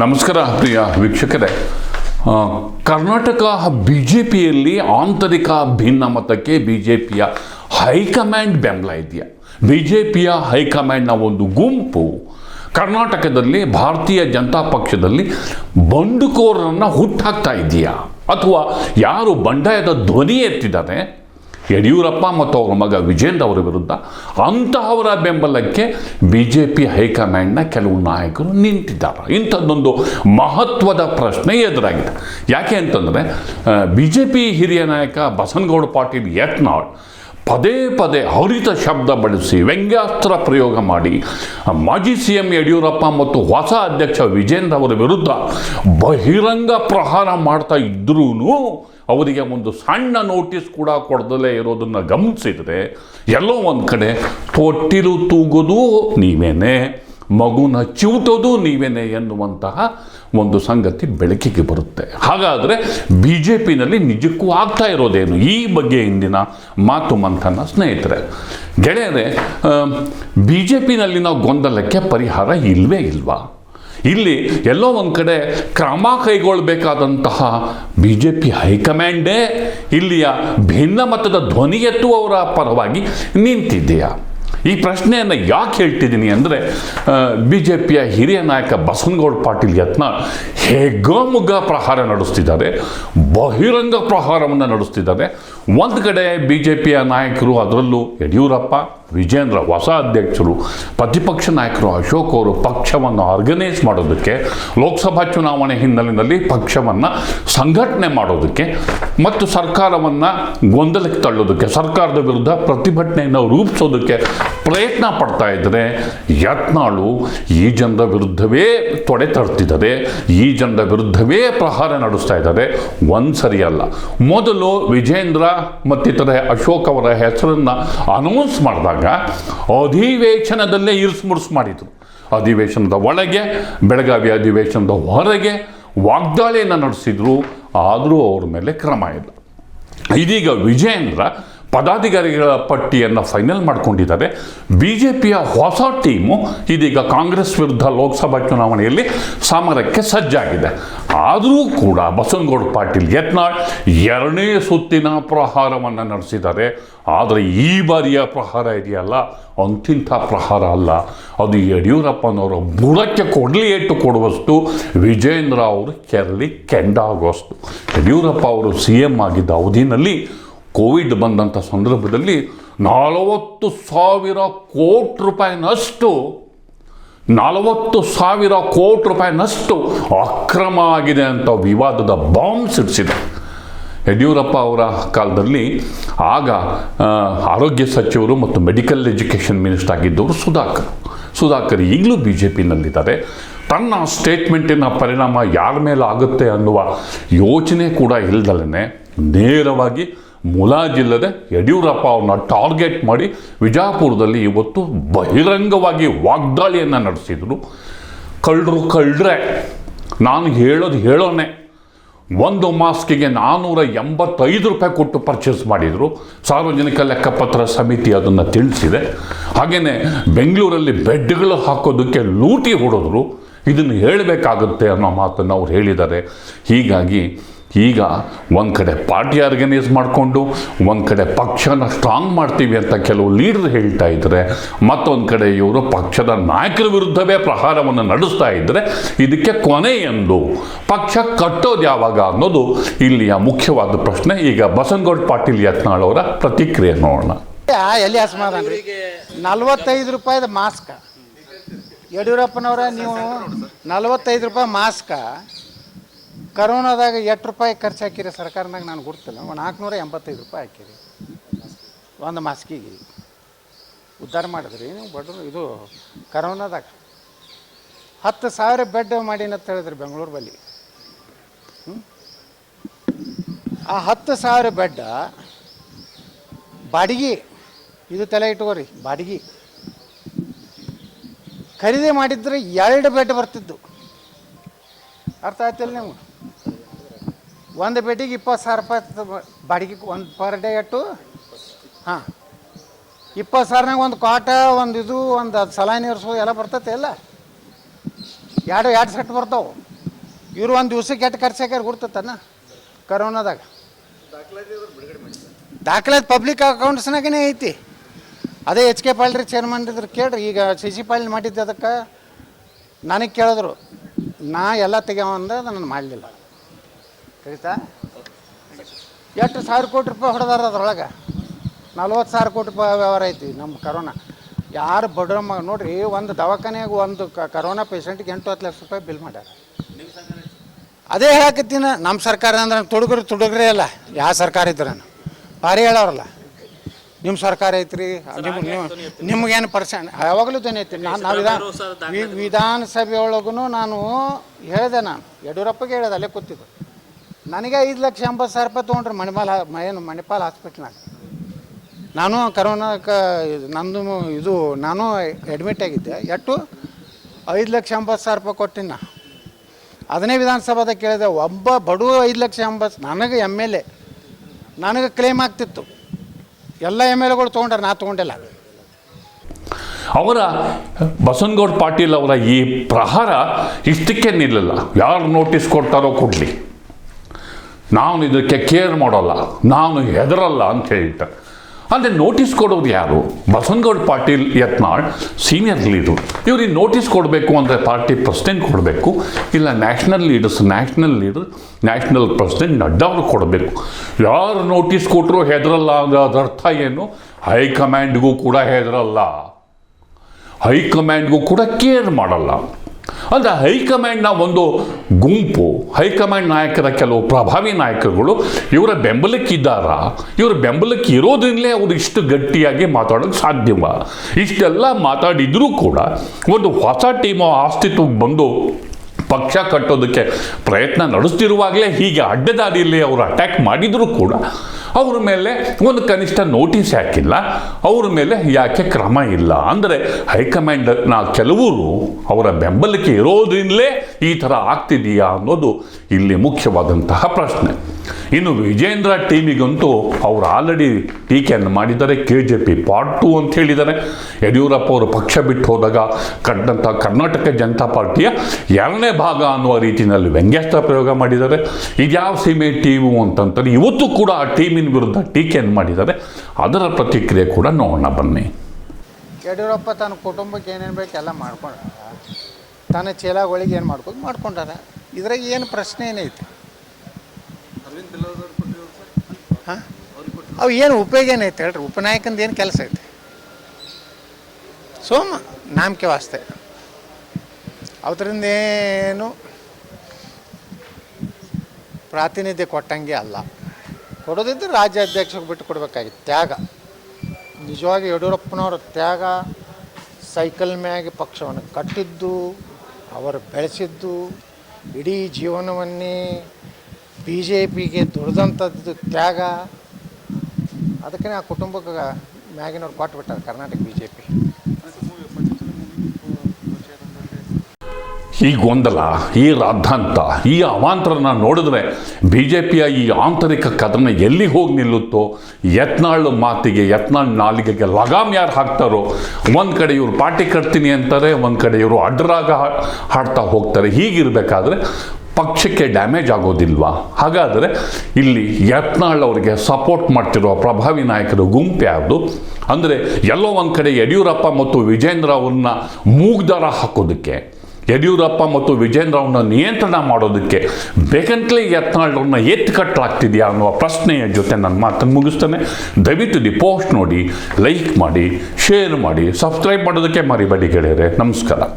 ನಮಸ್ಕಾರ ಪ್ರಿಯ ವೀಕ್ಷಕರೇ. Karnataka B J ಪಿಯಲ್ಲಿ ಆಂತರಿಕ ಭಿನ್ನಮತಕ್ಕೆ ಬಿ ಜೆ ಪಿಯ ಹೈಕಮಾಂಡ್ ಬೆಂಬಲ ಇದೆಯಾ? ಬಿ ಜೆ ಪಿಯ ಹೈಕಮಾಂಡ್ನ ಒಂದು ಗುಂಪು ಕರ್ನಾಟಕದಲ್ಲಿ ಭಾರತೀಯ ಜನತಾ ಪಕ್ಷದಲ್ಲಿ ಬಂಡುಕೋರರನ್ನು ಹುಟ್ಟಾಕ್ತಾ ಇದೆಯಾ? ಅಥವಾ ಯಾರು ಬಂಡಾಯದ ಧ್ವನಿ ಎತ್ತಿದ್ದಾರೆ? ಯಡಿಯೂರಪ್ಪ ಮತ್ತು ಅವರ ಮಗ ವಿಜೇಂದ್ರ ಅವರ ವಿರುದ್ಧ ಅಂತಹವರ ಬೆಂಬಲಕ್ಕೆ ಬಿ ಜೆ ಪಿ ಹೈಕಮಾಂಡ್ನ ಕೆಲವು ನಾಯಕರು ನಿಂತಿದ್ದಾರೆ. ಇಂಥದ್ದೊಂದು ಮಹತ್ವದ ಪ್ರಶ್ನೆ ಎದುರಾಗಿದೆ. ಯಾಕೆ ಅಂತಂದರೆ ಬಿ ಜೆ ಪಿ ಹಿರಿಯ ನಾಯಕ ಬಸನಗೌಡ ಪಾಟೀಲ್ ಯತ್ನಾಳ್ ಪದೇ ಪದೇ ಹರಿತ ಶಬ್ದ ಬಳಸಿ ವ್ಯಂಗ್ಯಾಸ್ತ್ರ ಪ್ರಯೋಗ ಮಾಡಿ. ಮಾಜಿ ಸಿ ಎಂ ಯಡಿಯೂರಪ್ಪ ಮತ್ತು ಹೊಸ ಅಧ್ಯಕ್ಷ ವಿಜೇಂದ್ರ ಅವರ ವಿರುದ್ಧ ಬಹಿರಂಗ ಪ್ರಹಾರ ಮಾಡ್ತಾ ಇದ್ರೂ ಅವರಿಗೆ ಒಂದು ಸಣ್ಣ ನೋಟಿಸ್ ಕೂಡ ಕೊಡದಲೇ ಇರೋದನ್ನು ಗಮನಿಸಿದರೆ, ಎಲ್ಲೋ ಒಂದು ಕಡೆ ತೊಟ್ಟಿಲು ತೂಗೋದು ನೀವೇನೆ. ಮಗುನ ಚಿವುಟೋದು ನೀವೇನೆ ಎನ್ನುವಂತಹ ಒಂದು ಸಂಗತಿ ಬೆಳಕಿಗೆ ಬರುತ್ತೆ. ಹಾಗಾದರೆ ಬಿ ಜೆ ಪಿನಲ್ಲಿ ನಿಜಕ್ಕೂ ಆಗ್ತಾ ಇರೋದೇನು? ಈ ಬಗ್ಗೆ ಇಂದಿನ ಮಾತು ಮಂಥನ ಸ್ನೇಹಿತರೆ. ಗೆಳೆಯರೆ ಬಿ ಜೆ ಪಿನಲ್ಲಿನ ಗೊಂದಲಕ್ಕೆ ಪರಿಹಾರ ಇಲ್ವೇ ಇಲ್ವಾ? ಇಲ್ಲಿ ಎಲ್ಲೋ ಒಂದು ಕಡೆ ಕ್ರಮ ಕೈಗೊಳ್ಳಬೇಕಾದಂತಹ ಬಿ ಜೆ ಪಿ ಹೈಕಮಾಂಡೇ ಇಲ್ಲಿಯ ಭಿನ್ನಮತದ ಧ್ವನಿ ಎತ್ತುವವರ ಪರವಾಗಿ ನಿಂತಿದೆಯಾ? ಈ ಪ್ರಶ್ನೆಯನ್ನು ಯಾಕೆ ಹೇಳ್ತಿದ್ದೀನಿ ಅಂದರೆ ಬಿ ಜೆ ಪಿಯ ಹಿರಿಯ ನಾಯಕ ಬಸವನಗೌಡ ಪಾಟೀಲ್ ಯತ್ನ ಹೆಗ್ಗಮುಗ್ಗ ಪ್ರಹಾರ ನಡೆಸ್ತಿದ್ದಾರೆ, ಬಹಿರಂಗ ಪ್ರಹಾರವನ್ನು ನಡೆಸ್ತಿದ್ದಾರೆ. ಒಂದು ಕಡೆ ಬಿ ಜೆ ಪಿಯ ನಾಯಕರು ಅದರಲ್ಲೂ ಯಡಿಯೂರಪ್ಪ, ವಿಜೇಂದ್ರ ಹೊಸ ಅಧ್ಯಕ್ಷರು, ಪ್ರತಿಪಕ್ಷ ನಾಯಕರು ಅಶೋಕ್ ಅವರು ಪಕ್ಷವನ್ನು ಆರ್ಗನೈಸ್ ಮಾಡೋದಕ್ಕೆ, ಲೋಕಸಭಾ ಚುನಾವಣೆ ಹಿನ್ನೆಲೆಯಲ್ಲಿ ಪಕ್ಷವನ್ನು ಸಂಘಟನೆ ಮಾಡೋದಕ್ಕೆ ಮತ್ತು ಸರ್ಕಾರವನ್ನು ಗೊಂದಲಕ್ಕೆ ತಳ್ಳೋದಕ್ಕೆ, ಸರ್ಕಾರದ ವಿರುದ್ಧ ಪ್ರತಿಭಟನೆಯನ್ನು ರೂಪಿಸೋದಕ್ಕೆ ಪ್ರಯತ್ನ ಪಡ್ತಾ ಇದ್ದರೆ ಯತ್ನಾಳು ಈ ಜನರ ವಿರುದ್ಧವೇ ತೊಡೆ ತರ್ತಿದ್ದಾರೆ, ಈ ಜನರ ವಿರುದ್ಧವೇ ಪ್ರಹಾರ ನಡೆಸ್ತಾ ಇದ್ದಾರೆ. ಒಂದು ಸರಿಯಲ್ಲ ಮೊದಲು ವಿಜೇಂದ್ರ ಮತ್ತಿತರ ಅಶೋಕ್ ಅವರ ಹೆಸರನ್ನು ಅನೌನ್ಸ್ ಮಾಡಿದಾಗ ಅಧಿವೇಶನದಲ್ಲೇ ಇರ್ಸ್ ಮುರ್ಸ್ ಮಾಡಿದರು. ಅಧಿವೇಶನದ ಒಳಗೆ, ಬೆಳಗಾವಿ ಅಧಿವೇಶನದ ಹೊರಗೆ ವಾಗ್ದಾಳಿಯನ್ನು ನಡೆಸಿದ್ರು. ಆದರೂ ಅವ್ರ ಮೇಲೆ ಕ್ರಮ ಇಲ್ಲ. ಇದೀಗ ವಿಜೇಂದ್ರ ಪದಾಧಿಕಾರಿಗಳ ಪಟ್ಟಿಯನ್ನು ಫೈನಲ್ ಮಾಡಿಕೊಂಡಿದ್ದಾರೆ. ಬಿ ಜೆ ಪಿಯ ಹೊಸ ಟೀಮು ಇದೀಗ ಕಾಂಗ್ರೆಸ್ ವಿರುದ್ಧ ಲೋಕಸಭಾ ಚುನಾವಣೆಯಲ್ಲಿ ಸಮರಕ್ಕೆ ಸಜ್ಜಾಗಿದೆ. ಆದರೂ ಕೂಡ ಬಸನಗೌಡ ಪಾಟೀಲ್ ಯತ್ನಾಳ್ ಎರಡನೇ ಸುತ್ತಿನ ಪ್ರಹಾರವನ್ನು ನಡೆಸಿದ್ದಾರೆ. ಆದರೆ ಈ ಬಾರಿಯ ಪ್ರಹಾರ ಇದೆಯಲ್ಲ? ಅಂತಿಂಥ ಪ್ರಹಾರ ಅಲ್ಲ. ಅದು ಯಡಿಯೂರಪ್ಪನವರು ಬುಡಕ್ಕೆ ಕೊಡಲಿ ಏಟು ಕೊಡುವಷ್ಟು ವಿಜೇಂದ್ರ ಅವರು ಕೆರಳಿ ಕೆಂಡಾಗುವಷ್ಟು ಯಡಿಯೂರಪ್ಪ ಅವರು ಸಿ ಎಂ ಆಗಿದ್ದ ಅವಧಿನಲ್ಲಿ ಕೋವಿಡ್ ಬಂದಂಥ ಸಂದರ್ಭದಲ್ಲಿ ನಲವತ್ತು ಸಾವಿರ ಕೋಟಿ ರೂಪಾಯಿನಷ್ಟು, ನಲವತ್ತು ಸಾವಿರ ಕೋಟಿ ರೂಪಾಯಿನಷ್ಟು ಅಕ್ರಮ ಆಗಿದೆ ಅಂತ ವಿವಾದದ ಬಾಂಬ್ ಸಿಡಿಸಿದೆ ಯಡಿಯೂರಪ್ಪ ಅವರ ಕಾಲದಲ್ಲಿ ಆಗ ಆರೋಗ್ಯ ಸಚಿವರು ಮತ್ತು ಮೆಡಿಕಲ್ ಎಜುಕೇಷನ್ ಮಿನಿಸ್ಟರ್ ಆಗಿದ್ದವರು ಸುಧಾಕರ್. ಸುಧಾಕರ್ ಈಗಲೂ ಬಿ ಜೆ ಪಿನಲ್ಲಿದ್ದಾರೆ ತನ್ನ ಸ್ಟೇಟ್ಮೆಂಟಿನ ಪರಿಣಾಮ ಯಾರ ಮೇಲೆ ಆಗುತ್ತೆ ಅನ್ನುವ ಯೋಚನೆ ಕೂಡ ಇಲ್ದಲೇ ನೇರವಾಗಿ ಮುಲಾಜಿಲ್ಲದೆ ಯಡಿಯೂರಪ್ಪ ಅವ್ರನ್ನ ಟಾರ್ಗೆಟ್ ಮಾಡಿ ವಿಜಾಪುರದಲ್ಲಿ ಇವತ್ತು ಬಹಿರಂಗವಾಗಿ ವಾಗ್ದಾಳಿಯನ್ನು ನಡೆಸಿದರು. ಕಳ್ಳರು ಕಳ್ಳರೆ, ನಾನು ಹೇಳೋದು ಹೇಳೋನೆ. ಒಂದು ಮಾಸ್ಕಿಗೆ ನಾನ್ನೂರ ಎಂಬತ್ತೈದು ರೂಪಾಯಿ ಕೊಟ್ಟು ಪರ್ಚೇಸ್ ಮಾಡಿದರು. ಸಾರ್ವಜನಿಕ ಲೆಕ್ಕಪತ್ರ ಸಮಿತಿ ಅದನ್ನು ತಿಳಿಸಿದೆ. ಹಾಗೆಯೇ ಬೆಂಗಳೂರಲ್ಲಿ ಬೆಡ್ಗಳು ಹಾಕೋದಕ್ಕೆ ಲೂಟಿ ಹೊಡೆದ್ರು. ಇದನ್ನು ಹೇಳಬೇಕಾಗುತ್ತೆ ಅನ್ನೋ ಮಾತನ್ನು ಅವ್ರು ಹೇಳಿದ್ದಾರೆ. ಹೀಗಾಗಿ ಈಗ ಒಂದು ಕಡೆ ಪಾರ್ಟಿ ಆರ್ಗನೈಸ್ ಮಾಡಿಕೊಂಡು, ಒಂದು ಕಡೆ ಪಕ್ಷನ ಸ್ಟ್ರಾಂಗ್ ಮಾಡ್ತೀವಿ ಅಂತ ಕೆಲವು ಲೀಡರ್ ಹೇಳ್ತಾ ಇದ್ದರೆ ಮತ್ತೊಂದು ಕಡೆ ಇವರು ಪಕ್ಷದ ನಾಯಕರ ವಿರುದ್ಧವೇ ಪ್ರಹಾರವನ್ನು ನಡೆಸ್ತಾ ಇದ್ದರೆ ಇದಕ್ಕೆ ಕೊನೆ ಎಂದು ಪಕ್ಷ ಕಟ್ಟೋದು ಯಾವಾಗ ಅನ್ನೋದು ಇಲ್ಲಿಯ ಮುಖ್ಯವಾದ ಪ್ರಶ್ನೆ. ಈಗ ಬಸನಗೌಡ ಪಾಟೀಲ್ ಯತ್ನಾಳ್ ಪ್ರತಿಕ್ರಿಯೆ ನೋಡೋಣ. ಎಲ್ಲಿ ಅಸಮಾಧಾನ ನಲ್ವತ್ತೈದು ರೂಪಾಯಿದ ಮಾಸ್ಕ. ಯಡಿಯೂರಪ್ಪನವರ, ನೀವು ನಲ್ವತ್ತೈದು ರೂಪಾಯಿ ಮಾಸ್ಕ ಕರೋನಾದಾಗ ಎಷ್ಟು ರೂಪಾಯಿ ಖರ್ಚು ಹಾಕಿರಿ ಸರ್ಕಾರನಾಗ ನಾನು ಗುರ್ತಿಲ್ಲ. ಒಂದು ನಾಲ್ಕುನೂರ ಎಂಬತ್ತೈದು ರೂಪಾಯಿ ಹಾಕಿರಿ. ಒಂದು ಮಾಸ್ಕಿಗೆ. ಉದ್ಧಾರ ಮಾಡಿದ್ರಿ. ನೀವು ಬಡ್ರು, ಇದು ಕರೋನಾದಾಗ. ಹತ್ತು ಸಾವಿರ ಬೆಡ್ ಅಂತ ಹೇಳಿದ್ರಿ ಬೆಂಗಳೂರು ಬಳಿ? ಆ ಹತ್ತು ಸಾವಿರ ಬೆಡ್ ಬಾಡಿಗೆ, ಇದು ತಲೆ ಇಟ್ಕೋರಿ, ಬಾಡಿಗೆ. ಖರೀದಿ ಮಾಡಿದ್ರೆ ಎರಡು ಬೆಡ್ ಬರ್ತಿದ್ದು. ಅರ್ಥ ಆಯ್ತಲ್ಲ ನೀವು ಒಂದು ಬೆಡ್ಡಿಗೆ ಇಪ್ಪತ್ತು ಸಾವಿರ ರೂಪಾಯಿ ಬಾಡಿಗೆ ಒಂದು ಪರ್ ಡೇ ಎಷ್ಟು ಹಾಂ. ಇಪ್ಪತ್ತು ಸಾವಿರನಾಗ ಒಂದು ಕಾಟ ಒಂದು ಇದು, ಒಂದು ಅದು ಸಲಾನಿ ಇರಿಸೋದು ಎಲ್ಲ ಬರ್ತೈತೆ ಎಲ್ಲ. ಎರಡು ಎರಡು ಸೆಟ್ ಬರ್ತಾವೆ. ಇವರು ಒಂದು ದಿವ್ಸಕ್ಕೆ ಎಷ್ಟು ಖರ್ಚು ಹಾಕ್ಯಾರ ಗುರ್ತತನ? ಕರೋನಾದಾಗ. ದಾಖಲಾತಿ ಪಬ್ಲಿಕ್ ಅಕೌಂಟ್ಸ್ನಾಗೇ ಐತಿ. ಅದೇ ಎಚ್ ಕೆ ಪಾಲ್ರಿ ಚೇರ್ಮನ್ ಇದ್ರು ಕೇಳ್ರಿ, ಈಗ ಸಿ ಸಿ ಪಾಲ್ ಮಾಡಿದ್ದೆ ಅದಕ್ಕೆ. ನನಗೆ ಕೇಳಿದ್ರು, ನಾ ಎಲ್ಲ ತೆಗ್ಯಾವಂದ ನಾನು ಮಾಡಲಿಲ್ಲ. ಕರಿತಾ? ಎಷ್ಟು ಸಾವಿರ ಕೋಟಿ ರೂಪಾಯಿ ಹೊಡೆದಾರ ಅದ್ರೊಳಗೆ? ನಲ್ವತ್ತು ಸಾವಿರ ಕೋಟಿ ರೂಪಾಯಿ ವ್ಯವಹಾರ ಐತಿ ನಮ್ಮ ಕರೋನಾ ಯಾರು ಬಡ್ರಮ್ಮ ಮಗ ನೋಡ್ರಿ ಒಂದು ದವಾಖಾನೆಯಾಗ ಒಂದು ಕರೋನಾ ಪೇಷಂಟ್ಗೆ ಎಂಟು ಹತ್ತು ಲಕ್ಷ ರೂಪಾಯಿ ಬಿಲ್ ಮಾಡ್ಯಾರ. ಅದೇ ಹೇಳಕತ್ತೀನಿ ನಮ್ಮ ಸರ್ಕಾರ ಅಂದ್ರೆ ತುಡುಗರು ತುಡುಗ್ರಿ ಅಲ್ಲ ಯಾವ ಸರ್ಕಾರ ಇದ್ರ ಭಾರಿ ಹೇಳೋರಲ್ಲ. ನಿಮ್ಮ ಸರ್ಕಾರ ಐತ್ರಿ ನಿಮ್ಗೆ ನಿಮ್ಗೇನು ಪರ್ಸೆಂಟ್ ಯಾವಾಗಲೂ ಧ್ವನಿ ಐತಿ ನಾನು ನಾವು ವಿಧಾನ ವಿಧಾನಸಭೆಯೊಳಗೂ ನಾನು ಹೇಳಿದೆ ನಾನು ಯಡಿಯೂರಪ್ಪಗೆ ಹೇಳಿದೆ ಅಲ್ಲೇ ಕೂತಿದ್ದು. ನನಗೆ ಐದು ಲಕ್ಷ ಎಂಬತ್ತು ಸಾವಿರ ರೂಪಾಯಿ ತೊಗೊಂಡ್ರಿ ಮಣಿಪಾಲ್ ಏನು ಮಣಿಪಾಲ್ ಹಾಸ್ಪಿಟ್ಲ್ನಾಗ. ನಾನು ಕರೋನಾಕ್ಕೆ ಇದು ನಂದು ಇದು ನಾನು ಅಡ್ಮಿಟ್ ಆಗಿದ್ದೆ. ಎಷ್ಟು ಐದು ಲಕ್ಷ ಎಂಬತ್ತು ಸಾವಿರ ರೂಪಾಯಿ ಕೊಟ್ಟಿನ. ಅದನ್ನೇ ವಿಧಾನಸಭಾದಾಗ ಕೇಳಿದೆ. ಒಬ್ಬ ಬಡವ ಐದು ಲಕ್ಷ ಎಂಬತ್ತು ನನಗೆ ಎಂ ಎಲ್ ಎ ನನಗೆ ಕ್ಲೇಮ್ ಆಗ್ತಿತ್ತು. ಎಲ್ಲ ಎಂ ಎಲ್ ಎಗಳು ತೊಗೊಂಡ್ರೆ, ನಾ ತೊಗೊಂಡಿಲ್ಲ. ಅವರ ಬಸವನಗೌಡ ಪಾಟೀಲ್ ಅವರ ಈ ಪ್ರಹಾರ ಇಷ್ಟಕ್ಕೆ ನಿಲ್ಲಲ್ಲ. ಯಾರು ನೋಟಿಸ್ ಕೊಡ್ತಾರೋ ಕೊಡಲಿ. ನಾನು ಇದಕ್ಕೆ ಕೇರ್ ಮಾಡೋಲ್ಲ, ನಾನು ಹೆದರಲ್ಲ ಅಂತ ಹೇಳ್ತಾರೆ ಅಂದರೆ ನೋಟಿಸ್ ಕೊಡೋದು ಯಾರು? ಬಸವನಗೌಡ ಪಾಟೀಲ್ ಯತ್ನಾಳ್ ಸೀನಿಯರ್ ಲೀಡರ್ ಇವ್ರಿಗೆ ನೋಟಿಸ್ ಕೊಡಬೇಕು ಅಂದರೆ ಪಾರ್ಟಿ ಪ್ರೆಸಿಡೆಂಟ್ ಕೊಡಬೇಕು, ಇಲ್ಲ national leaders national leader national president Nadda ಅವ್ರಿಗೆ ಕೊಡಬೇಕು. ಯಾರು ನೋಟಿಸ್ ಕೊಟ್ಟರು ಹೆದರಲ್ಲ ಅಂದರೆ ಅದರ ಅರ್ಥ ಏನು? ಹೈಕಮಾಂಡ್ಗೂ ಕೂಡ ಹೆದರಲ್ಲ. ಹೈಕಮಾಂಡ್ಗೂ ಕೂಡ ಕೇರ್ ಮಾಡಲ್ಲ. ಅಂದರೆ ಹೈಕಮಾಂಡ್ನ ಒಂದು ಗುಂಪು, ಹೈಕಮಾಂಡ್ ನಾಯಕರ ಕೆಲವು ಪ್ರಭಾವಿ ನಾಯಕರುಗಳು, ಇವರ ಬೆಂಬಲಕ್ಕಿದ್ದಾರ? ಇವರ ಬೆಂಬಲಕ್ಕೆ ಇರೋದ್ರಿಂದಲೇ ಅವರು ಇಷ್ಟು ಗಟ್ಟಿಯಾಗಿ ಮಾತಾಡೋಕ್ಕೆ ಸಾಧ್ಯವ? ಇಷ್ಟೆಲ್ಲ ಮಾತಾಡಿದರೂ ಕೂಡ ಒಂದು ಹೊಸ ಟೀಮು ಅಸ್ತಿತ್ವಕ್ಕೆ ಬಂದು ಪಕ್ಷ ಕಟ್ಟೋದಕ್ಕೆ ಪ್ರಯತ್ನ ನಡೆಸ್ತಿರುವಾಗಲೇ ಹೀಗೆ ಅಡ್ಡದಾರಿಯಲ್ಲಿ ಅವರು ಅಟ್ಯಾಕ್ ಮಾಡಿದರೂ ಕೂಡ ಅವ್ರ ಮೇಲೆ ಒಂದು ಕನಿಷ್ಠ ನೋಟಿಸ್ ಯಾಕಿಲ್ಲ ಅವ್ರ ಮೇಲೆ ಯಾಕೆ ಕ್ರಮ ಇಲ್ಲ. ಅಂದರೆ ಹೈಕಮಾಂಡ್ನ ಕೆಲವರು ಅವರ ಬೆಂಬಲಕ್ಕೆ ಇರೋದ್ರಿಂದಲೇ ಈ ಥರ ಆಗ್ತಿದೆಯಾ ಅನ್ನೋದು ಇಲ್ಲಿ ಮುಖ್ಯವಾದಂತಹ ಪ್ರಶ್ನೆ. ಇನ್ನು ವಿಜೇಂದ್ರ ಟೀಮಿಗಂತೂ ಅವರು ಆಲ್ರೆಡಿ ಟೀಕೆಯನ್ನು ಮಾಡಿದ್ದಾರೆ. K J P part two ಅಂತ ಹೇಳಿದ್ದಾರೆ. ಯಡಿಯೂರಪ್ಪ ಅವರು ಪಕ್ಷ ಬಿಟ್ಟು ಹೋದಾಗ ಕಂಡಂಥ ಕರ್ನಾಟಕ ಜನತಾ ಪಾರ್ಟಿಯ ಎರಡನೇ ಭಾಗ ಅನ್ನುವ ರೀತಿಯಲ್ಲಿ ವ್ಯಂಗ್ಯಾಸ್ತ್ರ ಪ್ರಯೋಗ ಮಾಡಿದ್ದಾರೆ. ಇದ್ಯಾವ ಸೀಮೆ ಟೀಮು ಅಂತಂತಾರೆ ಇವತ್ತು ಕೂಡ ಆ ಟೀಮಿನ ವಿರುದ್ಧ ಟೀಕೆಯನ್ನು ಮಾಡಿದ್ದಾರೆ. ಅದರ ಪ್ರತಿಕ್ರಿಯೆ ಕೂಡ ನೋಡೋಣ ಬನ್ನಿ. ಯಡಿಯೂರಪ್ಪ ತನ್ನ ಕುಟುಂಬಕ್ಕೆ ಏನೇನು ಬೇಕು ಎಲ್ಲ ಮಾಡ್ಕೊಂಡ ತನ್ನ ಚೇಲಾಗಳಿಗೆ ಏನು ಮಾಡ್ಕೊಂಡು ಮಾಡ್ಕೊಂಡಾರ. ಇದ್ರಾಗ ಏನು ಪ್ರಶ್ನೆ ಏನೈತಿ ಹಾಂ? ಅವು ಏನು ಉಪಯೋಗ ಏನೈತೆ ಹೇಳ್ರಿ? ಉಪನಾಯಕಂದು ಏನು ಕೆಲಸ ಐತೆ? ಸೋಮ, ನಾಮಕೆ ವಾಸ್ತೆ ಅದರಿಂದ ಏನು ಪ್ರಾತಿನಿಧ್ಯ ಕೊಟ್ಟಂಗೆ ಅಲ್ಲ. ಕೊಡೋದಿದ್ರೆ ರಾಜ್ಯಾಧ್ಯಕ್ಷಕ್ಕೆ ಬಿಟ್ಟು ಕೊಡಬೇಕಾಗಿತ್ತು. ತ್ಯಾಗ. ನಿಜವಾಗಿ ಯಡಿಯೂರಪ್ಪನವರ ತ್ಯಾಗ ಸೈಕಲ್ ಮ್ಯಾಗೆ ಪಕ್ಷವನ್ನು ಕಟ್ಟಿದ್ದು, ಅವರು ಬೆಳೆಸಿದ್ದು, ಇಡೀ ಜೀವನವನ್ನೇ ಬಿ ಜೆ ಪಿಗೆ ದುಡ್ದಂಥದ್ದು ತ್ಯಾಗ ಅದಕ್ಕೆ ಆ ಕುಟುಂಬಕ್ಕೆ ಮ್ಯಾಗಿನವ್ರು ಕೊಟ್ಬಿಟ್ಟಾರೆ ಕರ್ನಾಟಕ ಬಿ ಜೆ ಪಿ ಈ ಗೊಂದಲ, ಈ ರಾದ್ಧಾಂತ, ಈ ಅವಾಂತರನ ನೋಡಿದ್ರೆ ಬಿ ಜೆ ಪಿಯ ಈ ಆಂತರಿಕ ಕದನ ಎಲ್ಲಿ ಹೋಗಿ ನಿಲ್ಲುತ್ತೋ, ಯತ್ನಾಳ್ ಮಾತಿಗೆ, ಯತ್ನಾಳ್ ನಾಲಿಗೆಗೆ ಲಗಾಮ್ ಯಾರು ಹಾಕ್ತಾರೋ, ಒಂದು ಕಡೆ ಇವರು ಪಾರ್ಟಿ ಕಟ್ತೀನಿ ಅಂತಾರೆ, ಒಂದು ಕಡೆ ಇವರು ಅಡ್ಡರಾಗ ಹಾ- ಹಾಡ್ತಾ ಹೋಗ್ತಾರೆ. ಹೀಗಿರಬೇಕಾದ್ರೆ ಪಕ್ಷಕ್ಕೆ ಡ್ಯಾಮೇಜ್ ಆಗೋದಿಲ್ವಾ? ಹಾಗಾದರೆ ಇಲ್ಲಿ ಯತ್ನಾಳ್ ಅವರಿಗೆ ಸಪೋರ್ಟ್ ಮಾಡ್ತಿರುವ ಪ್ರಭಾವಿ ನಾಯಕರು ಗುಂಪು ಯಾವುದು ಅಂದರೆ ಎಲ್ಲೋ ಒಂದು ಕಡೆ ಯಡಿಯೂರಪ್ಪ ಮತ್ತು ವಿಜೇಂದ್ರ ಅವ್ರನ್ನ ಮೂಗ್ದಾರ ಹಾಕೋದಕ್ಕೆ, ಯಡಿಯೂರಪ್ಪ ಮತ್ತು ವಿಜೇಂದ್ರ ಅವ್ರನ್ನ ನಿಯಂತ್ರಣ ಮಾಡೋದಕ್ಕೆ ಬೇಕಂತಲೇ ಯತ್ನಾಳ್ರನ್ನ ಎತ್ತು ಕಟ್ಟಲಾಗ್ತಿದೆಯಾ ಅನ್ನುವ ಪ್ರಶ್ನೆಯ ಜೊತೆ ನನ್ನ ಮಾತನ್ನು ಮುಗಿಸ್ತೇನೆ. ದಯವಿಟ್ಟು ದಿ ಪೋಸ್ಟ್ ನೋಡಿ, ಲೈಕ್ ಮಾಡಿ, ಶೇರ್ ಮಾಡಿ, ಸಬ್ಸ್ಕ್ರೈಬ್ ಮಾಡೋದಕ್ಕೆ ಮರಿಬೇಡಿ ಗೆಳೆಯರೆ. ನಮಸ್ಕಾರ.